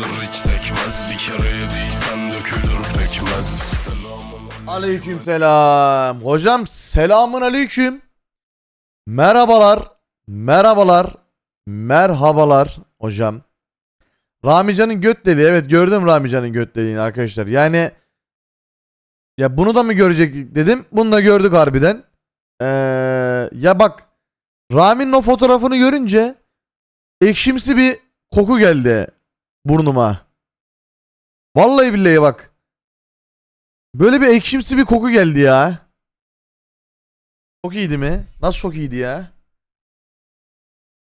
vardır hiç sekmez Bir kere yediysen dökülür pekmez Aleyküm selam. Hocam selamun aleyküm. Merhabalar. Merhabalar. Merhabalar hocam. Ramican'ın göt deliği. Evet gördüm Ramican'ın göt deliğini arkadaşlar. Yani ya bunu da mı görecek dedim. Bunu da gördük harbiden. Ee, ya bak Rami'nin o fotoğrafını görünce ekşimsi bir koku geldi burnuma. Vallahi billahi bak. Böyle bir ekşimsi bir koku geldi ya. Çok iyiydi mi? Nasıl çok iyiydi ya?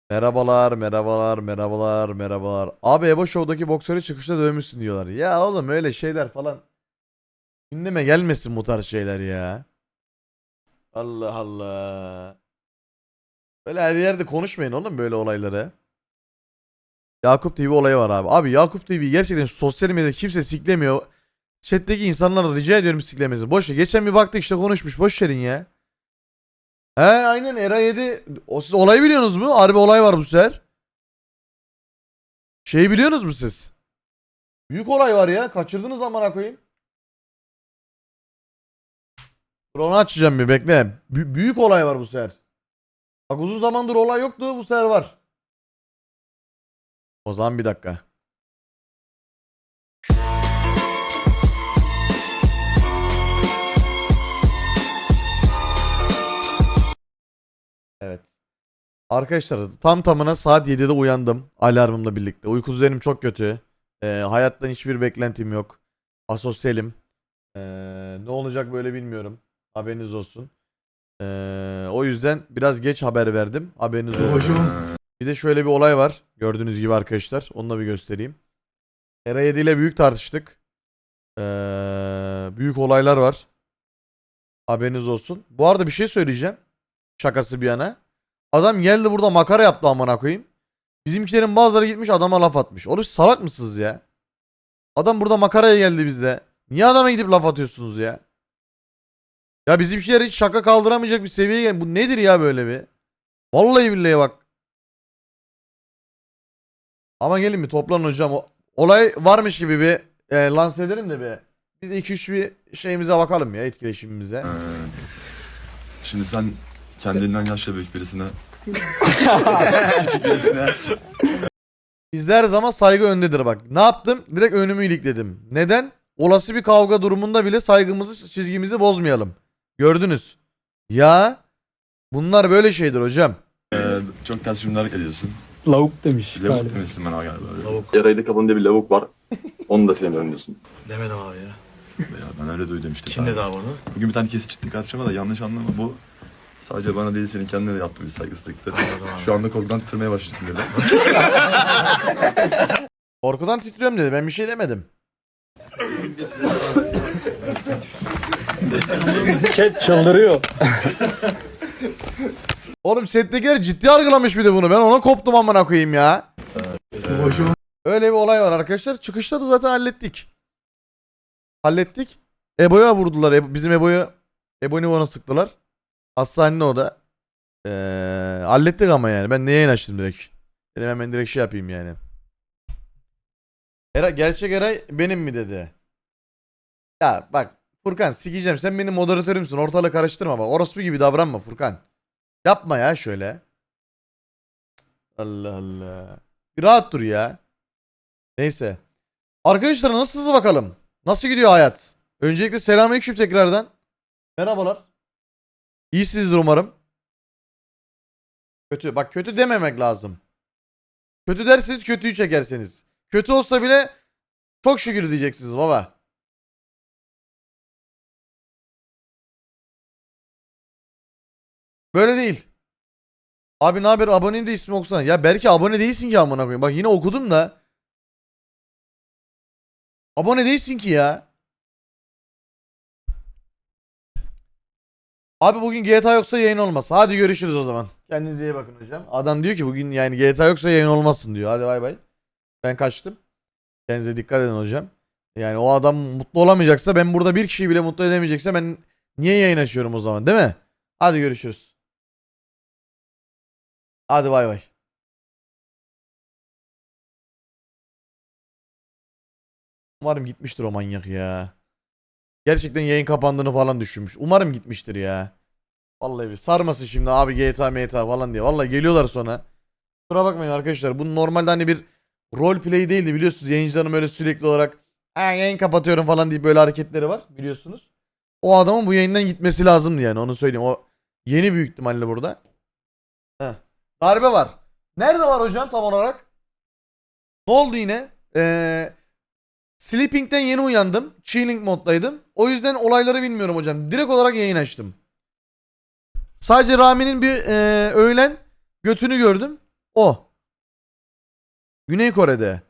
Merhabalar, merhabalar, merhabalar, merhabalar. Abi Ebo Show'daki boksörü çıkışta dövmüşsün diyorlar. Ya oğlum öyle şeyler falan. Gündeme gelmesin bu tarz şeyler ya. Allah Allah. Böyle her yerde konuşmayın oğlum böyle olayları. Yakup TV olayı var abi. Abi Yakup TV gerçekten sosyal medyada kimse siklemiyor. Chat'teki insanlara rica ediyorum siklemenizi. Boş ver. Geçen bir baktık işte konuşmuş. Boş verin ya. He aynen Era 7. O siz olayı biliyorsunuz mu? Harbi olay var bu sefer. Şeyi biliyorsunuz mu siz? Büyük olay var ya. Kaçırdınız amına koyayım. Dur onu açacağım bir bekle. Bü- büyük olay var bu sefer. Bak uzun zamandır olay yoktu bu sefer var. O zaman bir dakika. Evet. Arkadaşlar tam tamına saat 7'de uyandım alarmımla birlikte. Uyku düzenim çok kötü. Ee, hayattan hiçbir beklentim yok. Asosyalim. Ee, ne olacak böyle bilmiyorum. Haberiniz olsun. Ee, o yüzden biraz geç haber verdim. Haberiniz olsun. Bir de şöyle bir olay var. Gördüğünüz gibi arkadaşlar. Onu da bir göstereyim. Era 7 ile büyük tartıştık. Ee, büyük olaylar var. Haberiniz olsun. Bu arada bir şey söyleyeceğim. Şakası bir yana. Adam geldi burada makara yaptı amına koyayım. Bizimkilerin bazıları gitmiş adama laf atmış. Oğlum salak mısınız ya? Adam burada makaraya geldi bizde. Niye adama gidip laf atıyorsunuz ya? Ya bizimkiler hiç şaka kaldıramayacak bir seviyeye gel. Bu nedir ya böyle bir? Vallahi billahi bak. Ama gelin bir toplanın hocam. O- Olay varmış gibi bir e, lanse edelim de bir. Biz de 2-3 bir şeyimize bakalım ya etkileşimimize. Ee, Şimdi sen kendinden yaşça büyük birisine küçük birisine Bizde her zaman saygı öndedir bak. Ne yaptım? Direkt önümü ilikledim. Neden? Olası bir kavga durumunda bile saygımızı, çizgimizi bozmayalım. Gördünüz. Ya bunlar böyle şeydir hocam. e, çok ters cümleler ediyorsun. Lavuk demiş Lavuk galiba. demişsin bana galiba. Öyle. Lavuk. Yaraydı kabında bir lavuk var. Onu da sevmiyorum diyorsun. Demedim abi ya. Ya ben öyle duydum işte. Kim dedi abi onu? Bugün bir tane kesit çıktı karşıma da yanlış anlama bu sadece bana değil senin kendine de yaptığın bir saygısızlıktır. Şu anda korkudan titremeye başladım böyle. Korkudan titriyorum dedi. Ben bir şey demedim. Chat çıldırıyor. Oğlum chat'tekiler ciddi algılamış bir de bunu. Ben ona koptum amına koyayım ya. Öyle bir olay var arkadaşlar. Çıkışta da zaten hallettik. Hallettik. Ebo'ya vurdular. Ebo- bizim Ebo'yu Ebo Nivon'a sıktılar. Hastanede o da. Ee, hallettik ama yani. Ben neye açtım direkt. Dedim hemen direkt şey yapayım yani. Era, gerçek Eray benim mi dedi. Ya bak Furkan sikeceğim. Sen benim moderatörümsün. Ortalığı karıştırma bak. Orospu gibi davranma Furkan. Yapma ya şöyle. Allah Allah. Bir rahat dur ya. Neyse. Arkadaşlar nasılsınız bakalım? Nasıl gidiyor hayat? Öncelikle selamünaleyküm tekrardan. Merhabalar. İyisinizdir umarım. Kötü. Bak kötü dememek lazım. Kötü derseniz kötüyü çekerseniz. Kötü olsa bile çok şükür diyeceksiniz baba. Böyle değil. Abi ne haber aboneyim de ismi okusana. Ya belki abone değilsin ki amına koyayım. Bak yine okudum da. Abone değilsin ki ya. Abi bugün GTA yoksa yayın olmaz. Hadi görüşürüz o zaman. Kendinize iyi bakın hocam. Adam diyor ki bugün yani GTA yoksa yayın olmasın diyor. Hadi bay bay. Ben kaçtım. Kendinize dikkat edin hocam. Yani o adam mutlu olamayacaksa ben burada bir kişiyi bile mutlu edemeyecekse ben niye yayın açıyorum o zaman değil mi? Hadi görüşürüz. Hadi bay bay. Umarım gitmiştir o manyak ya. Gerçekten yayın kapandığını falan düşünmüş. Umarım gitmiştir ya. Vallahi bir sarmasın şimdi abi GTA MTA falan diye. Vallahi geliyorlar sonra. Kusura bakmayın arkadaşlar. Bu normalde hani bir rol play değildi biliyorsunuz. Yayıncıların böyle sürekli olarak "Ha, yayın kapatıyorum falan diye böyle hareketleri var biliyorsunuz. O adamın bu yayından gitmesi lazımdı yani onu söyleyeyim. O yeni büyük ihtimalle burada. Darbe var. Nerede var hocam tam olarak? Ne oldu yine? Ee, Sleeping'den yeni uyandım. Chilling moddaydım. O yüzden olayları bilmiyorum hocam. Direkt olarak yayın açtım. Sadece Rami'nin bir ee, öğlen götünü gördüm. O. Güney Kore'de.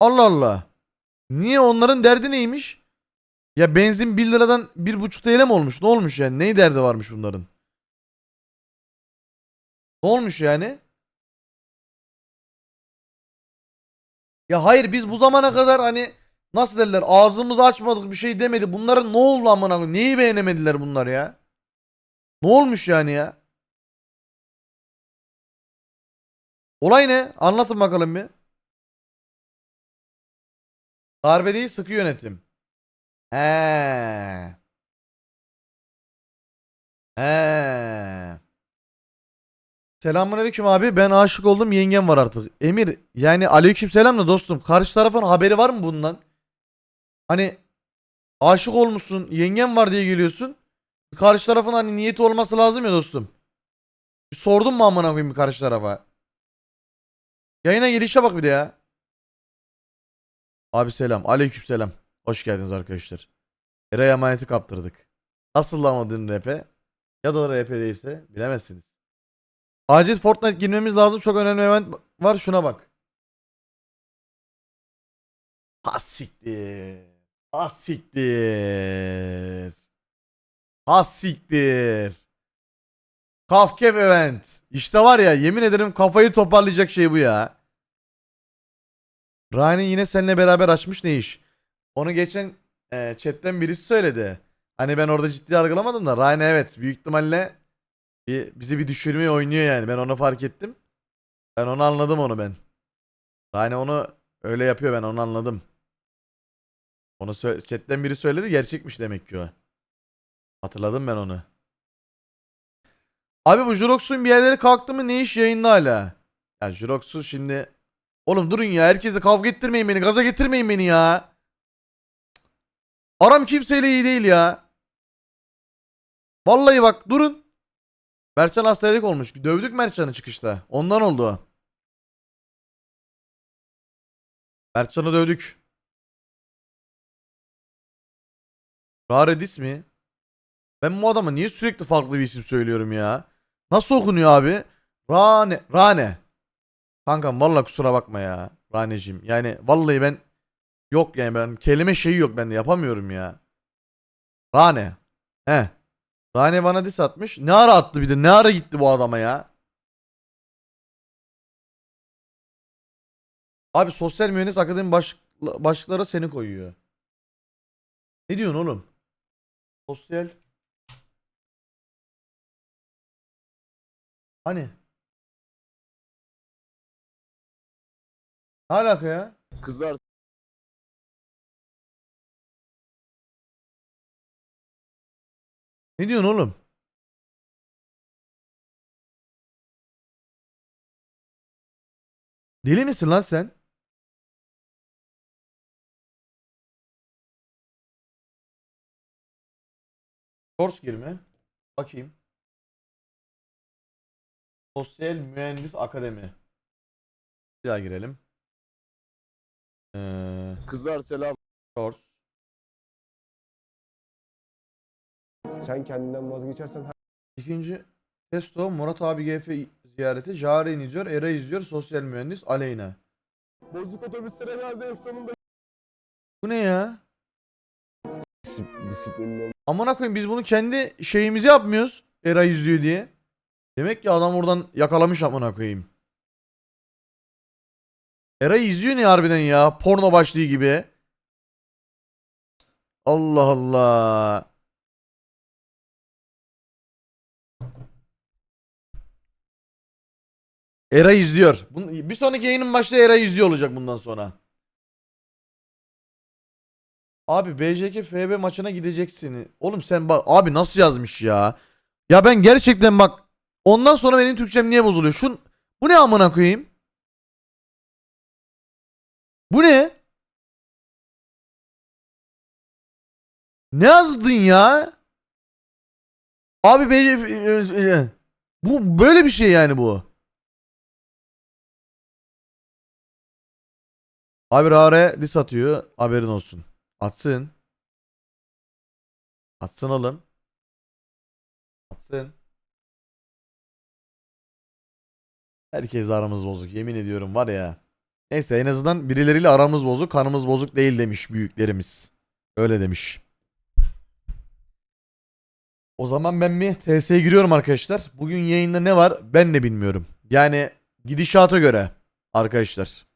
Allah Allah. Niye onların derdi neymiş? Ya benzin 1 liradan 1,5 TL mi olmuş? Ne olmuş yani? Neyi derdi varmış bunların? Ne olmuş yani? Ya hayır biz bu zamana kadar hani nasıl derler ağzımızı açmadık bir şey demedi. Bunların ne oldu amına? Neyi beğenemediler bunlar ya? Ne olmuş yani ya? Olay ne? Anlatın bakalım bir. Darbe değil sıkı yönetim. He. He. Selamünaleyküm abi. Ben aşık oldum. Yengem var artık. Emir yani aleykümselam da dostum. Karşı tarafın haberi var mı bundan? Hani aşık olmuşsun, yengem var diye geliyorsun. Karşı tarafın hani niyeti olması lazım ya dostum. Bir sordun mu amına koyayım bir karşı tarafa? Yayına gelişe bak bir de ya. Abi selam. Aleykümselam. Hoş geldiniz arkadaşlar. Eray emaneti kaptırdık. Nasıl lamadın rap'e? Ya da rap değilse bilemezsiniz. Acil Fortnite girmemiz lazım. Çok önemli event var. Şuna bak. Ha siktir. Ha siktir. Ha siktir. Kafkef event. İşte var ya yemin ederim kafayı toparlayacak şey bu ya. Ryan yine seninle beraber açmış ne iş? Onu geçen e, chatten birisi söyledi. Hani ben orada ciddi algılamadım da Ryan evet büyük ihtimalle bir, bizi bir düşürmeye oynuyor yani. Ben onu fark ettim. Ben onu anladım onu ben. Ryan onu öyle yapıyor ben onu anladım. Onu chatten biri söyledi gerçekmiş demek ki o. Hatırladım ben onu. Abi bu Jurox'un bir yerleri kalktı mı ne iş yayında hala? Ya Jurox'u şimdi Oğlum durun ya herkese kavga ettirmeyin beni gaza getirmeyin beni ya. Aram kimseyle iyi değil ya. Vallahi bak durun. Mertcan hastanelik olmuş. Dövdük Mertcan'ı çıkışta. Ondan oldu. Mertcan'ı dövdük. Raredis mi? Ben bu adama niye sürekli farklı bir isim söylüyorum ya? Nasıl okunuyor abi? Rane. Rane. Kankam vallahi kusura bakma ya. Raneciğim. Yani vallahi ben yok yani ben kelime şeyi yok bende yapamıyorum ya. Rane. He. Rane bana diss atmış. Ne ara attı bir de? Ne ara gitti bu adama ya? Abi sosyal mühendis akademi baş, başlıklara seni koyuyor. Ne diyorsun oğlum? Sosyal. Hani? Ne alaka ya? Kızlar Ne diyorsun oğlum? Deli misin lan sen? Source girme. Bakayım. Sosyal Mühendis Akademi. Bir daha girelim. Ee, kızlar selam. source. Sen kendinden vazgeçersen her İkinci Testo Murat abi GF ziyareti. Jaren izliyor. Era izliyor. Sosyal mühendis. Aleyna. bozuk otobüslere nerede en sonunda Bu ne ya? Dis- disiplinli Amına koyayım biz bunu kendi şeyimizi yapmıyoruz. Era izliyor diye. Demek ki adam oradan yakalamış amına koyayım. Era izliyor ne harbiden ya? Porno başlığı gibi. Allah Allah. Era izliyor. Bir sonraki yayının başta Era izliyor olacak bundan sonra. Abi BJK FB maçına gideceksin. Oğlum sen bak abi nasıl yazmış ya? Ya ben gerçekten bak ondan sonra benim Türkçem niye bozuluyor? Şun bu ne amına koyayım? Bu ne? Ne yazdın ya? Abi BJK bu böyle bir şey yani bu. Abi Rare dis atıyor. Haberin olsun. Atsın. Atsın oğlum. Atsın. Herkes aramız bozuk. Yemin ediyorum var ya. Neyse en azından birileriyle aramız bozuk, kanımız bozuk değil demiş büyüklerimiz. Öyle demiş. O zaman ben bir TS'ye giriyorum arkadaşlar. Bugün yayında ne var ben de bilmiyorum. Yani gidişata göre arkadaşlar.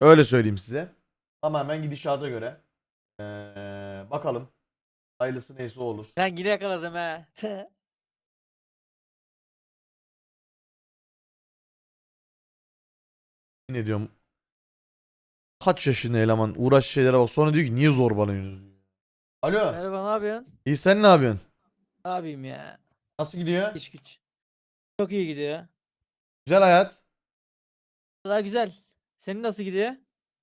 Öyle söyleyeyim size. Tamamen gidişata göre. Ee, bakalım. Hayırlısı neyse olur. Ben yine yakaladım ha. Ne diyorum? Kaç yaşında eleman uğraş şeylere bak. Sonra diyor ki niye zorbalıyorsunuz diyor. Alo. Merhaba ne yapıyorsun? İyi sen ne yapıyorsun? Ne yapayım ya? Nasıl gidiyor? İş güç. Çok iyi gidiyor. Güzel hayat. Daha güzel. Senin nasıl gidiyor?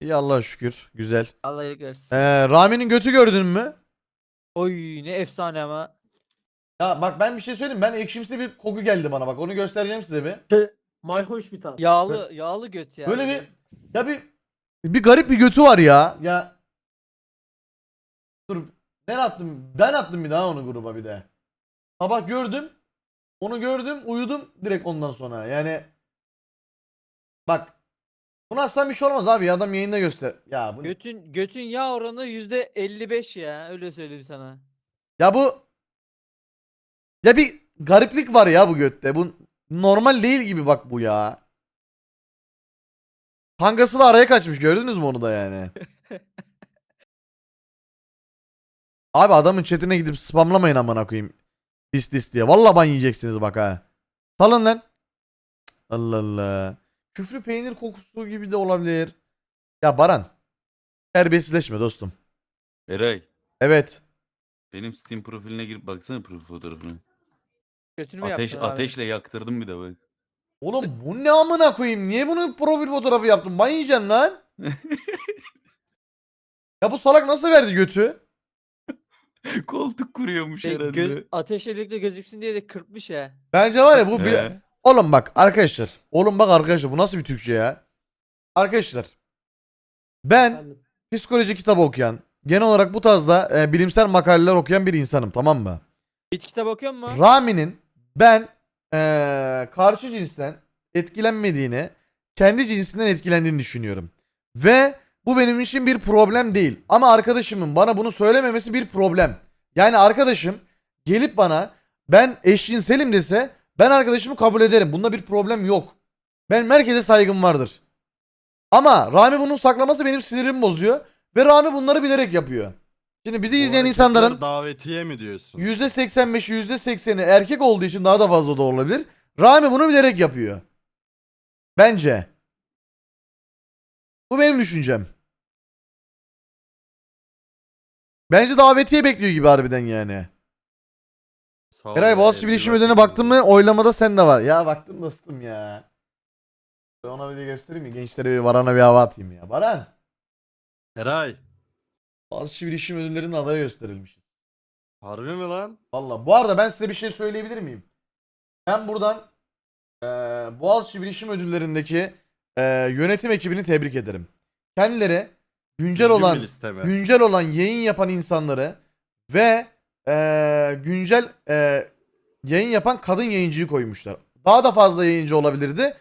İyi Allah'a şükür. Güzel. Allah iyilik versin. Ee, Rami'nin götü gördün mü? Oy ne efsane ama. Ya bak ben bir şey söyleyeyim. Ben ekşimsi bir koku geldi bana bak. Onu göstereceğim size bir. Mayhoş bir tat. Yağlı yağlı göt ya. Böyle bir ya bir bir garip bir götü var ya. Ya Dur ben attım. Ben attım bir daha onu gruba bir de. Sabah gördüm. Onu gördüm, uyudum direkt ondan sonra. Yani bak bunu atsam bir şey olmaz abi. ya, Adam yayında göster. Ya bu Götün götün yağ oranı yüzde 55 ya. Öyle söyleyeyim sana. ya bu ya bir gariplik var ya bu götte. Bu normal değil gibi bak bu ya. Kankası da araya kaçmış gördünüz mü onu da yani? Abi adamın chatine gidip spamlamayın amına koyayım. Dis dis diye. Valla ban yiyeceksiniz bak ha. Salın lan. Allah Allah. Küflü peynir kokusu gibi de olabilir. Ya Baran. Terbiyesizleşme dostum. Eray, Evet. benim Steam profiline girip baksana profil fotoğrafına. Götünü mü Ateş yaptın abi? ateşle yaktırdım bir de bak. Oğlum bu ne amına koyayım? Niye bunu profil fotoğrafı yaptın? Ban yiyeceksin lan. ya bu salak nasıl verdi götü? Koltuk kuruyormuş Şey, herhalde. gö- ateşle birlikte gözüksün diye de kırpmış ya. Bence var ya bu bir... He. Oğlum bak arkadaşlar. Oğlum bak arkadaşlar bu nasıl bir Türkçe ya? Arkadaşlar. Ben psikoloji kitabı okuyan, genel olarak bu tarzda e, bilimsel makaleler okuyan bir insanım tamam mı? Hiç kitap okuyor musun? Rami'nin ben e, karşı cinsten etkilenmediğini, kendi cinsinden etkilendiğini düşünüyorum. Ve bu benim için bir problem değil. Ama arkadaşımın bana bunu söylememesi bir problem. Yani arkadaşım gelip bana ben eşcinselim dese ben arkadaşımı kabul ederim. Bunda bir problem yok. Benim herkese saygım vardır. Ama Rami bunun saklaması benim sinirimi bozuyor. Ve Rami bunları bilerek yapıyor. Şimdi bizi izleyen insanların davetiye mi diyorsun? %85'i %80'i erkek olduğu için daha da fazla da olabilir. Rami bunu bilerek yapıyor. Bence. Bu benim düşüncem. Bence davetiye bekliyor gibi harbiden yani. Eray Boğaziçi Bilişim Ödülü'ne baktın mı? Oylamada sen de var. Ya baktım dostum ya. Ben ona bir de göstereyim mi? Gençlere bir Baran'a bir hava atayım ya. Baran. Eray. Boğaziçi Bilişim Ödülleri'nin adaya gösterilmişiz. Harbi mi lan? Valla bu arada ben size bir şey söyleyebilir miyim? Ben buradan eee Boğaziçi Bilişim Ödülleri'ndeki eee, yönetim ekibini tebrik ederim. Kendileri güncel Düzgün olan güncel olan yayın yapan insanları ve eee, güncel eee, yayın yapan kadın yayıncıyı koymuşlar. Daha da fazla yayıncı olabilirdi.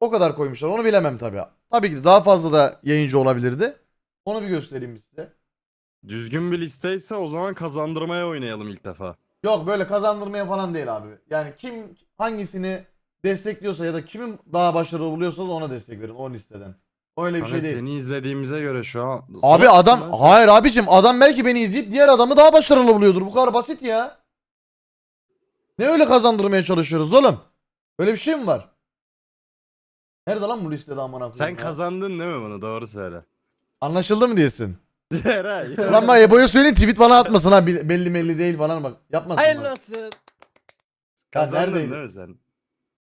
O kadar koymuşlar. Onu bilemem tabii. Tabii ki de daha fazla da yayıncı olabilirdi. Onu bir göstereyim size. Düzgün bir listeyse o zaman kazandırmaya oynayalım ilk defa. Yok böyle kazandırmaya falan değil abi. Yani kim hangisini destekliyorsa ya da kimin daha başarılı buluyorsanız ona destek verin o listeden. Öyle bir Hani şey değil. seni izlediğimize göre şu an... Abi Salak adam mısın lan sen? hayır abicim adam belki beni izleyip diğer adamı daha başarılı buluyordur. Bu kadar basit ya. Ne öyle kazandırmaya çalışıyoruz oğlum? Öyle bir şey mi var? Nerede lan bu listede amına koyayım Sen ya? kazandın değil mi bunu? Doğru söyle. Anlaşıldı mı diyorsun? Eray. Ulan bak Ebo'ya söyleyin tweet falan atmasın ha bil- belli belli değil falan bak. Yapmasın. Hayırlı bak. olsun. Kazandın neredeydi? değil mi sen?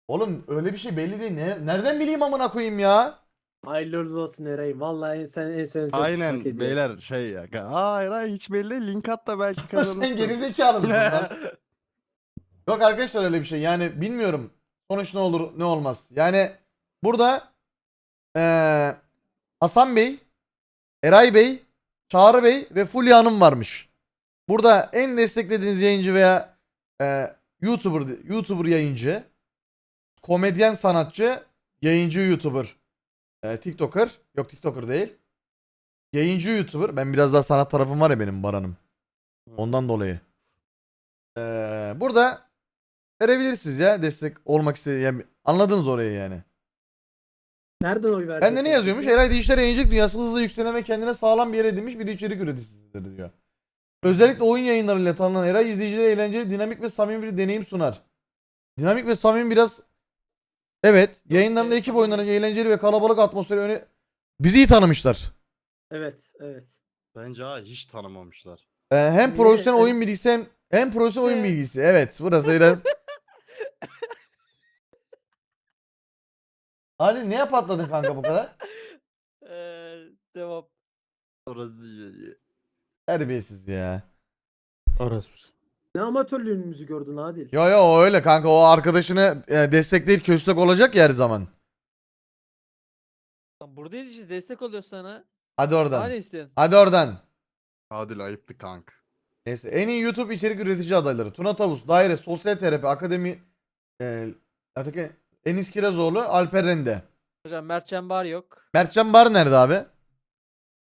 Oğlum öyle bir şey belli değil. Ne, nereden bileyim amına koyayım ya? Hayırlı uğurlu olsun Eray. Vallahi sen en son çok hak Aynen beyler şey ya. Hayır hayır hiç belli değil. Link at da belki kazanırsın. Sen gerizekalı mısın lan? Yok arkadaşlar öyle bir şey. Yani bilmiyorum. Sonuç ne olur ne olmaz. Yani burada eee, Hasan Bey, Eray Bey, Çağrı Bey ve Fulya Hanım varmış. Burada en desteklediğiniz yayıncı veya eee, YouTuber YouTuber yayıncı, komedyen sanatçı, yayıncı YouTuber, eee, TikToker, yok TikToker değil. Yayıncı YouTuber. Ben biraz daha sanat tarafım var ya benim Baran'ım. Ondan dolayı. Ee, burada verebilirsiniz ya destek olmak istediği. Yani anladınız orayı yani. Nereden oy verdin? Ben de ne yazıyormuş? Eray Dişler yayıncılık dünyası hızla yükselen ve kendine sağlam bir yer edinmiş bir içerik üreticisidir diyor. Özellikle oyun yayınlarıyla tanınan Eray izleyicilere eğlenceli, dinamik ve samimi bir deneyim sunar. Dinamik ve samimi biraz Evet, yayınlarında ekip oyunlarının eğlenceli ve kalabalık atmosferi öne bizi iyi tanımışlar. Evet, evet. Bence ha hiç tanımamışlar. Ee, hem profesyonel oyun bilgisi hem, hem profesyonel oyun Evet. bilgisi. Evet, burası biraz Hadi neye patladın kanka bu kadar? Ee, devam. Orası Terbiyesiz ya. Orası. Ne amatörlüğümüzü gördün Adil. Yo yo o öyle kanka o arkadaşını e, destekleyip köstek olacak ya her zaman. Lan Buradayız işte destek oluyor sana. Hadi Daha oradan. ne istiyorsun? Hadi oradan. Adil ayıptı kank. Neyse en iyi YouTube içerik üretici adayları. Tuna Tavus, Daire, Sosyal Terapi, Akademi, e, Atakan, Enis Kirazoğlu, Alper Rende. Hocam Mert Çembar yok. Mertcan Bar nerede abi?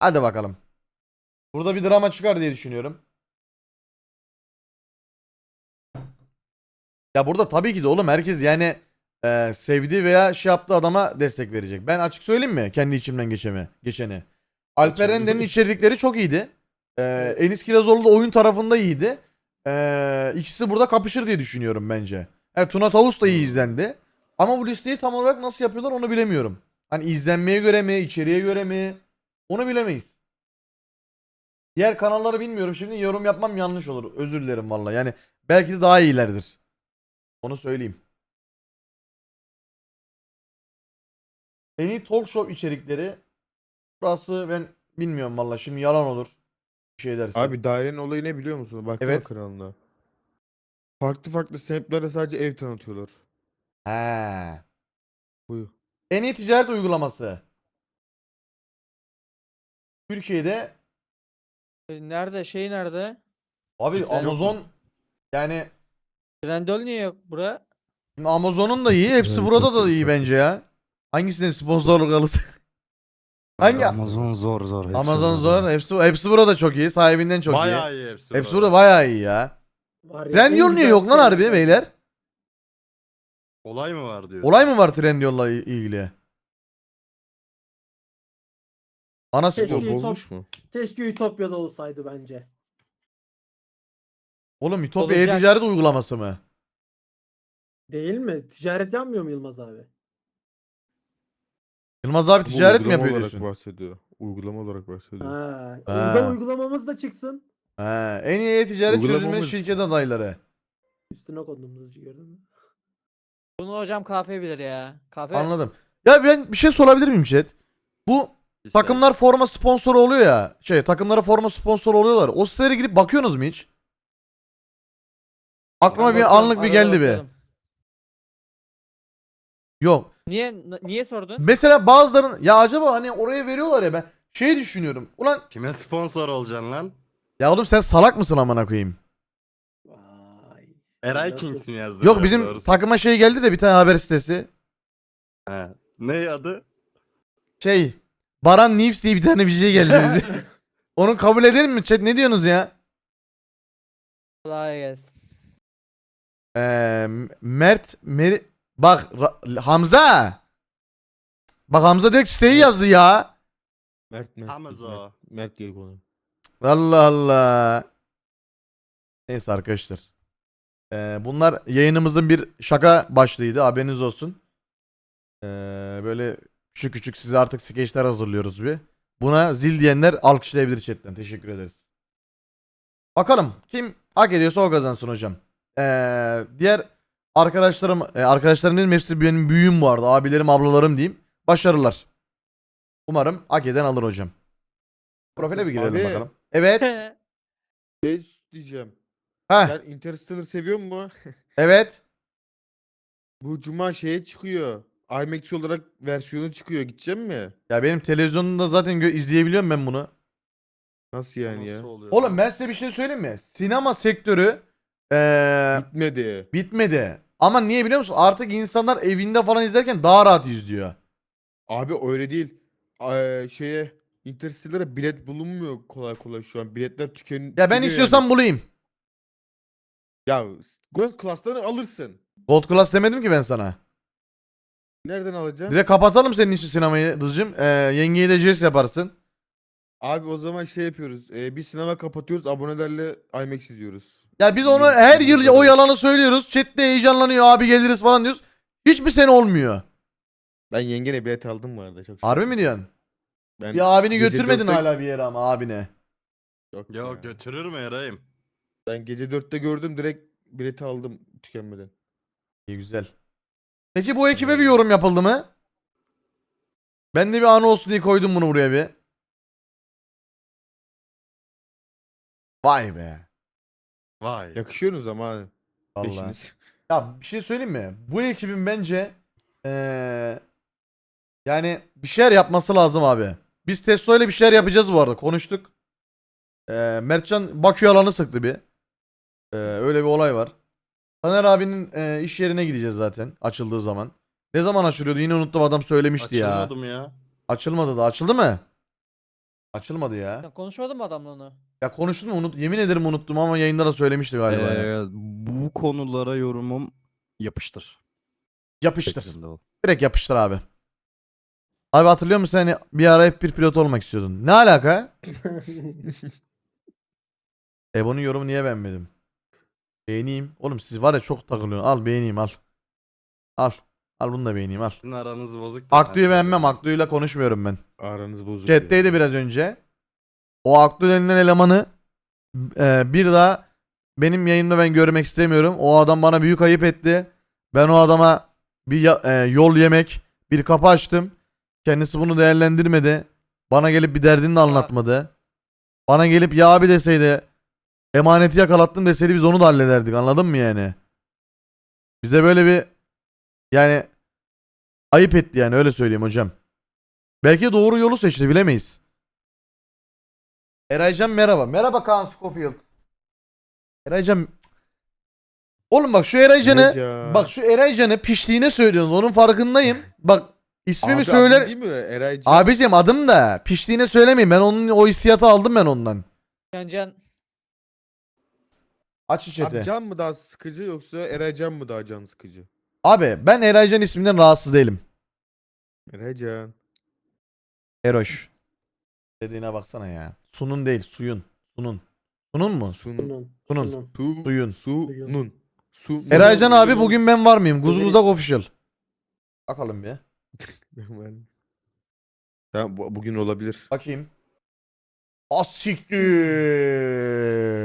Hadi bakalım. Burada bir drama çıkar diye düşünüyorum. Ya burada tabii ki de oğlum herkes yani e, sevdiği veya şey yaptığı adama destek verecek. Ben açık söyleyeyim mi? Kendi içimden geçemi, geçeni. Alper Rende'nin içerikleri çok iyiydi. E, Enis Kirazoğlu da oyun tarafında iyiydi. E, ikisi burada kapışır diye düşünüyorum bence. Evet Tuna Tavus da iyi izlendi. Ama bu listeyi tam olarak nasıl yapıyorlar onu bilemiyorum. Hani izlenmeye göre mi, içeriye göre mi? Onu bilemeyiz. Diğer kanalları bilmiyorum. Şimdi yorum yapmam yanlış olur. Özür dilerim valla. Yani belki de daha iyilerdir. Onu söyleyeyim. En iyi talk show içerikleri burası ben bilmiyorum valla. Şimdi yalan olur. Bir şey dersin. Abi dairenin olayı ne biliyor musun? Baksana Evet. kanalına. Farklı farklı semtlere sadece ev tanıtıyorlar. He. Buyur. En iyi ticaret uygulaması. Türkiye'de E, Nerede? Şey nerede? abi mu? Amazon yani Trendol niye yok bura? Şimdi Amazon'un da iyi. Hepsi Evet, burada çok da iyi, iyi çok bence ya. Hangisinden sponsorluk alırsa. Hangi? Amazon zor zor. hepsi Amazon zor. Hepsi hepsi burada çok iyi. Sahibinden çok Bayağı iyi. iyi hepsi. Hepsi burada. burada bayağı iyi ya. Var ya, Trendyol en niye güzel yok lan şey harbi beyler? Olay mı var diyorsun? Olay mı var Trendyol'la i- ilgili? Ana Keşke spor. Ütop- bozmuş mu? Keşke Ütopya'da olsaydı bence. Oğlum Ütopya Olacak. e-ticaret uygulaması mı? Değil mi? Ticaret yapmıyor mu Yılmaz abi? Yılmaz abi ticaret mi uygulama yapıyor olarak diyorsun? bahsediyor. Uygulama olarak bahsediyor. Ha. O Ha. zaman uygulamamız da çıksın. He, en iyi e-ticaret çözümleri Uygulamamız- şirket adayları. Üstüne konduğumuzu gördün mü? Bunu hocam kahve bilir ya. Kahve. Anladım. Ya ben bir şey sorabilir miyim chat? Bu İster. takımlar forma sponsoru oluyor ya. Şey takımlara forma sponsoru oluyorlar. O sitelere girip bakıyorsunuz mu hiç? Aklıma bir anlık bir geldi bir. Yok. Niye n- niye sordun? Mesela bazıların ya acaba hani oraya veriyorlar ya ben şey düşünüyorum. Ulan Kime sponsor olacaksın lan? ya oğlum sen salak mısın amına koyayım? Vay. Eray Nasıl? Kings mi yazdı? Yok bizim takıma şey geldi de bir tane haber sitesi. He. Ne adı? Şey Baran News diye bir tane bir şey geldi bize. Onu kabul edelim mi chat? Ne diyorsunuz ya? Kolay gelsin. Ee, Mert Meri bak Ra- Hamza. Bak Hamza direkt siteyi yazdı ya. Mert Mert. Amazon. Mert, Mert gel konu. Allah Allah. Neyse arkadaşlar. Ee, bunlar yayınımızın bir şaka başlığıydı. Haberiniz olsun. Ee, böyle küçük küçük size artık skeçler hazırlıyoruz bir. Buna zil diyenler alkışlayabilir chatten. Teşekkür ederiz. Bakalım kim hak ediyorsa o kazansın hocam. Ee, diğer arkadaşlarım, e, arkadaşlarım dedim hepsi benim büyüğüm vardı. Abilerim, ablalarım diyeyim. Başarılar. Umarım hak eden alır hocam. Profile bir girelim Abi. bakalım. Evet. Şey diyeceğim. Ha, Sen Interstellar seviyor musun? evet. Bu cuma şeye çıkıyor. IMAX olarak versiyonu çıkıyor. Gideceğim mi? Ya benim televizyonda zaten gö- izleyebiliyorum ben bunu. Nasıl yani ya? Nasıl oluyor? Oğlum ben size bir şey söyleyeyim mi? Sinema sektörü eee, Bitmedi. bitmedi. Ama niye biliyor musun? Artık insanlar evinde falan izlerken daha rahat izliyor. Abi öyle değil. Ee, şeye Interstellar'a bilet bulunmuyor kolay kolay şu an. Biletler tüken. Ya ben istiyorsam bulayım. Ya Gold Class'tan alırsın. Gold Class demedim ki ben sana. Nereden alacaksın? Direkt kapatalım senin için sinemayı Dızcım. Eee yengeye de jest yaparsın. Abi o zaman şey yapıyoruz. Ee, bir sinema kapatıyoruz. Abonelerle IMAX izliyoruz. Ya biz onu her yıl o yalanı söylüyoruz. Chat'te heyecanlanıyor abi geliriz falan diyoruz. Hiçbir sene olmuyor. Ben yengene bilet aldım bu arada. Çok Harbi mi diyorsun? Ben Bir abini gece götürmedin dörtte- hala bir yere ama abine. Yok Ya ya. götürür mü Eray'ım? Ben gece 4'te gördüm direkt bileti aldım tükenmeden. İyi güzel. Peki bu ekibe bir yorum yapıldı mı? Ben de bir anı olsun diye koydum bunu buraya bir. Vay be. Vay. Yakışıyorsunuz ama ha. Vallahi. Beşiniz. Ya bir şey söyleyeyim mi? Bu ekibin bence eee, yani bir şeyler yapması lazım abi. Biz Testo ile bir şeyler yapacağız bu arada. Konuştuk. Eee Mertcan Bakü alanı sıktı bir. Eee, öyle bir olay var. Taner abinin eee, iş yerine gideceğiz zaten açıldığı zaman. Ne zaman açılıyordu? Yine unuttum adam söylemişti ya. Açılmadım ya. Açılmadı da. Açıldı mı? Açılmadı ya. Ya konuşmadın mı adamla onu? Ya konuştun mu? Unut, yemin ederim unuttum ama yayında da söylemişti galiba. ya. Ee, bu konulara yorumum yapıştır. Yapıştır. Direkt yapıştır abi. Abi hatırlıyor musun hani bir ara hep bir pilot olmak istiyordun. Ne alaka? Ebo'nun yorumu niye beğenmedim? Beğeneyim. Oğlum siz var ya çok takılıyorsun. Al beğeneyim al. Al. Al bunu da beğeneyim al. Sizin aranız bozuk. Aktu'yu sen beğenmem. Aktu'yla konuşmuyorum ben. Aranız bozuk. ya. Chat'teydi biraz önce. O Aktu denilen elemanı e, bir daha benim yayında ben görmek istemiyorum. O adam bana büyük ayıp etti. Ben o adama bir ya- e, yol yemek, bir kapı açtım. Kendisi bunu değerlendirmedi. Bana gelip bir derdini de anlatmadı. Bana gelip ya abi deseydi emaneti yakalattım deseydi biz onu da hallederdik. Anladın mı yani? Bize böyle bir yani ayıp etti yani öyle söyleyeyim hocam. Belki doğru yolu seçti bilemeyiz. Eraycan merhaba. Merhaba Kaan Scofield. Eraycan Oğlum bak şu Eraycan'ı Eraycan. bak şu Eraycan'ı piştiğine söylüyorsunuz. Onun farkındayım. Bak ismimi Abi söyler. adın Değil mi? Eraycan. Abicim adım da piştiğine söylemeyin. Ben onun o hissiyatı aldım ben ondan. Can Can. Aç chat'i. Abi can mı daha sıkıcı yoksa Eraycan mı daha can sıkıcı? Abi ben Eraycan isminden rahatsız değilim. Eraycan. Eroş. Dediğine baksana ya. Sunun değil suyun. Sunun. Sunun mu? Sun. Sunun. Sunun. Sunun. Su. Suyun. Su. Nun. Su. Eraycan abi Sunun. bugün ben var mıyım? Guzguzdak official. Bakalım bir. Ben- Tamam bu- bugün olabilir. Bakayım. Asiktir.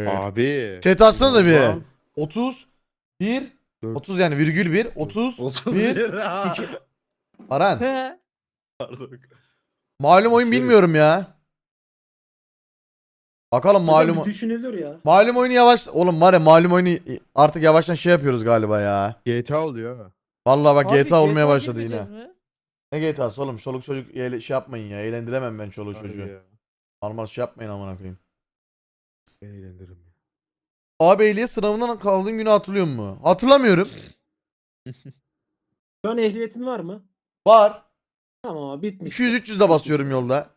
Abi. Chat atsana bir. Ulan. 30 1 Dört. 30 yani virgül 1 30 31 Bir, ha. iki- Aran. He. Pardon. Malum oyun Şöyle- bilmiyorum ya. Bakalım malum Malum. Düşünülür ya. malum oyunu yavaş oğlum var ya malum oyunu artık yavaştan şey yapıyoruz galiba ya. GTA oluyor ha. Vallahi bak Abi, GTA olmaya başladı yine. mi? Ne GTA'sı oğlum? Çoluk çocuk eğle- şey yapmayın ya. Eğlendiremem ben çoluk Harbi çocuğu. ya. Normal şey yapmayın amına koyayım. Beni eğlendiririm. Abi ehliyet sınavından kaldığın günü hatırlıyor musun? Hatırlamıyorum. Şu an ehliyetin var mı? Var. Tamam abi bitmiş. 200-300 de basıyorum yolda.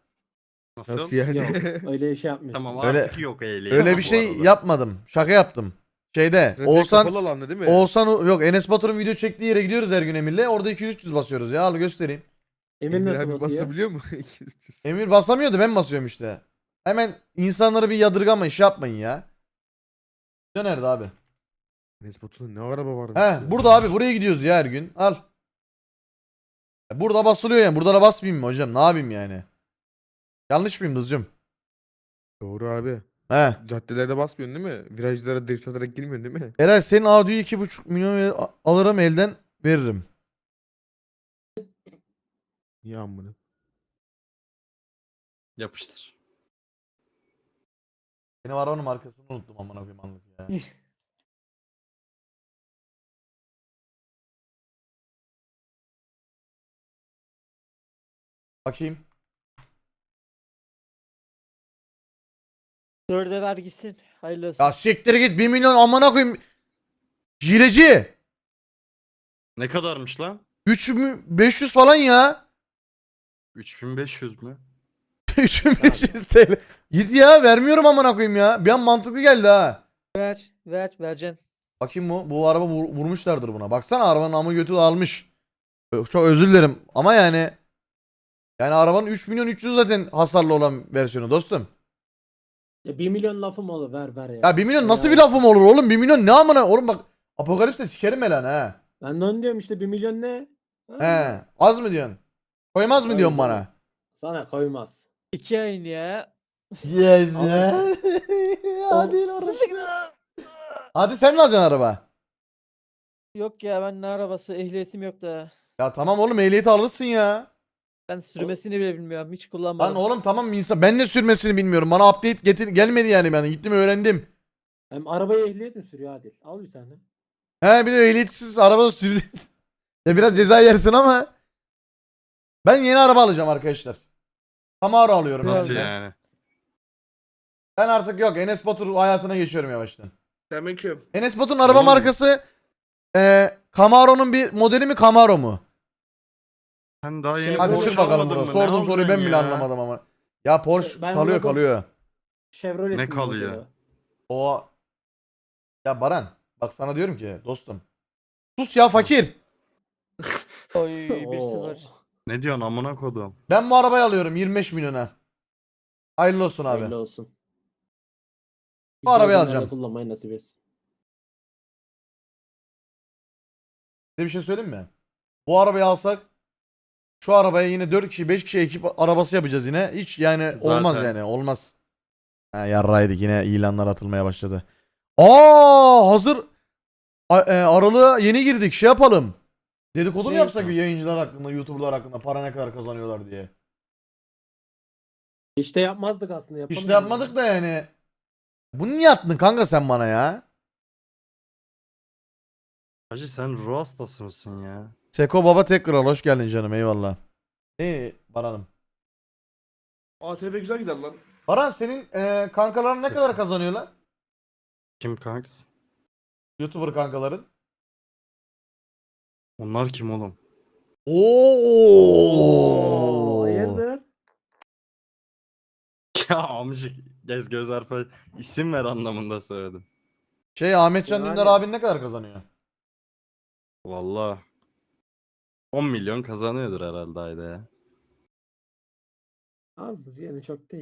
Nasıl? Nasıl yani? Yok öyle şey yapmıyorsun. Tamam Öyle- artık yok ehliyet. Öyle bir şey arada. yapmadım. Şaka yaptım. Şeyde Trafik Oğuzhan kapalı alanda değil mi? Oğuzhan yok Enes Batur'un video çektiği yere gidiyoruz her gün Emir'le. Orada 200-300 basıyoruz ya. Al göstereyim. Emir Emir nasıl abi basıyor? basabiliyor mu? Emir basamıyordu ben basıyorum işte. Hemen insanları bir yadırgamayın şey yapmayın ya. Video nerede abi? Enes Batur'un ne araba varmış He burada abi buraya gidiyoruz ya her gün. Al. Burada basılıyor yani. Burada da basmayayım mı hocam? Ne yapayım yani? Yanlış mıyım Dızcım? Doğru abi. He. Caddelerde basmıyorsun değil mi? Virajlara drift atarak girmiyorsun değil mi? Eray senin Audi'yi 2,5 milyon ver- a- alırım elden veririm. Niye amına? Yapıştır. Benim arabanın markasını unuttum amına koyayım anlık ya. Bakayım. Dörde ver gitsin. Hayırlı olsun. Ya siktir git 1 milyon amına koyayım. Hileci. Ne kadarmış lan? 3500 falan ya. 3500 mü? 3500 TL. Git ya vermiyorum amına koyayım ya. Bir an mantıklı geldi ha. Ver. Ver. Vereceksin. Bakayım bu. Bu araba vur- vurmuşlardır buna. Baksana arabanın amı götü almış. Çok özür dilerim ama yani yani arabanın 3 milyon 300 zaten hasarlı olan versiyonu dostum. Ya 1 milyon lafım olur ver ver ya. Ya 1 milyon nasıl bir lafım olur oğlum? 1 milyon ne amına? Oğlum bak Apokalips'te sikerim lan ha. Ben de onu diyorum işte 1 milyon ne? Ha, He. Az mı diyorsun? Koymaz mı diyorsun bana? Sana koymaz. İki ayın ya. Ya ya. Hadi orası. Hadi sen mi alacaksın araba? Yok ya ben ne arabası ehliyetim yok da. Ya tamam oğlum ehliyeti alırsın ya. Ben sürmesini bile bilmiyorum. Hiç Lan kullanmadım. oğlum tamam insan ben de sürmesini bilmiyorum. Bana update getir gelmedi yani ben gittim öğrendim. Hem arabayı ehliyet mi sürüyor Adil? Al bir tane. He bir de ehliyetsiz araba sür. ya biraz ceza yersin ama. Ben yeni araba alacağım arkadaşlar. Camaro alıyorum. Nasıl ben. yani? Ben artık yok Enes Batur hayatına geçiyorum yavaştan. Selamünaleyküm. Enes Batur'un araba Oğlum. markası e, Camaro'nun bir modeli mi Camaro mu? Sen daha yeni Şey, Hadi Porsche sür bakalım almadın bunu. mı? Ne Sorduğum soruyu ben alacaksın bile ya? anlamadım ama. Ya Porsche Ben kalıyor anladım. kalıyor. Chevrolet'in Ne kalıyor? modeli. O ya Baran bak sana diyorum ki dostum. Sus ya fakir. Oy Oo. 1-0. Ne diyorsun amına kodum? Ben bu arabayı alıyorum 25 milyona. Hayırlı olsun abi. Hayırlı olsun. Bu arabayı Güzel alacağım. günlerde Kullanmayı nasip etsin. Size bir şey söyleyeyim mi? Bu arabayı alsak şu arabaya yine 4 kişi 5 kişi ekip arabası yapacağız yine. Hiç yani olmaz Zaten. yani olmaz. Ha, yarraydık yine ilanlar atılmaya başladı. Aa hazır A- e, aralığa yeni girdik şey yapalım. Dedikodu mu Ne yapsak yapalım? bir yayıncılar hakkında, YouTuber'lar hakkında para ne kadar kazanıyorlar diye. De yapmazdık aslında. Yapalım Hiç de yapmadık da yani. Bunu niye attın kanka sen bana ya? Hacı sen ruh hastası mısın ya? Seko Baba tek kral hoş geldin canım eyvallah. Ne Baran'ım? ATV güzel gider lan. Baran senin e, kankaların ne kadar kazanıyor lan? Kim kanks? YouTuber kankaların. Onlar kim oğlum? Oo. Hayırdır? Ya amcık gez göz arpa isim ver anlamında söyledim. Şey Ahmetcan Yani- Dündar abin ne kadar kazanıyor? Valla. 10 milyon kazanıyordur herhalde ayda ya. Az yani çok değil.